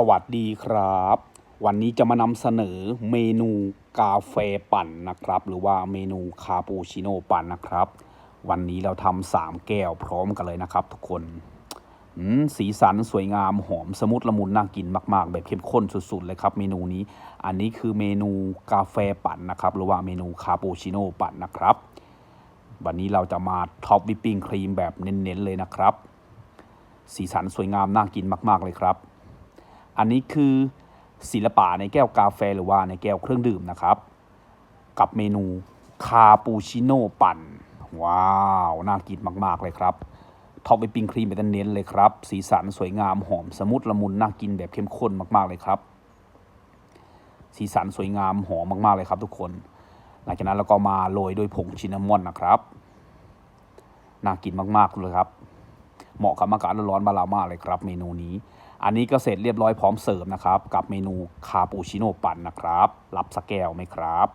สวัสดีครับ วันนี้จะมานำเสนอเมนูกาแฟปั่นนะครับ หรือว่าเมนูคาปูชิโน่ปั่นนะครับ วันนี้เราทำสามแก้วพร้อมกันเลยนะครับ ทุกคนสีสันสวยงามหอมสมุทรละมุนน่ากินมาก ๆ แบบเข้มข้นสุด ๆ เลยครับ เมนูนี้ อันนี้คือเมนูกาแฟปั่นนะครับ หรือว่าเมนูคาปูชิโน่ปั่นนะครับ วันนี้เราจะมาท็อปวิปปิ้งครีมแบบเน้น ๆ เลยนะครับ สีสันสวยงามน่ากินมาก ๆ เลยครับ อันนี้คือศิลปะในแก้วกาแฟหรือว่าในแก้วเครื่องดื่มนะครับ กับเมนูคาปูชิโน่ปั่น ว้าว น่ากินมาก ๆ เลยครับท็อปวิปปิ้งครีมเป็นเน้นเลยครับ สีสันสวยงามหอมสมุทรละมุนน่ากินแบบเข้มข้นมาก ๆ เลยครับ สีสันสวยงามหอมมาก ๆ เลยครับ ทุกคน หลังจากนั้นเราก็มาโรยด้วยผงชินนามอนนะครับ น่ากินมาก ๆ เลยครับ เหมาะกับอากาศร้อนๆบาลามากเลยครับเมนูนี้ อันนี้ก็เสร็จเรียบร้อยพร้อมเสิร์ฟนะครับ กับเมนูคาปูชิโน่ปั่นนะครับ รับสักแก้วไหมครับ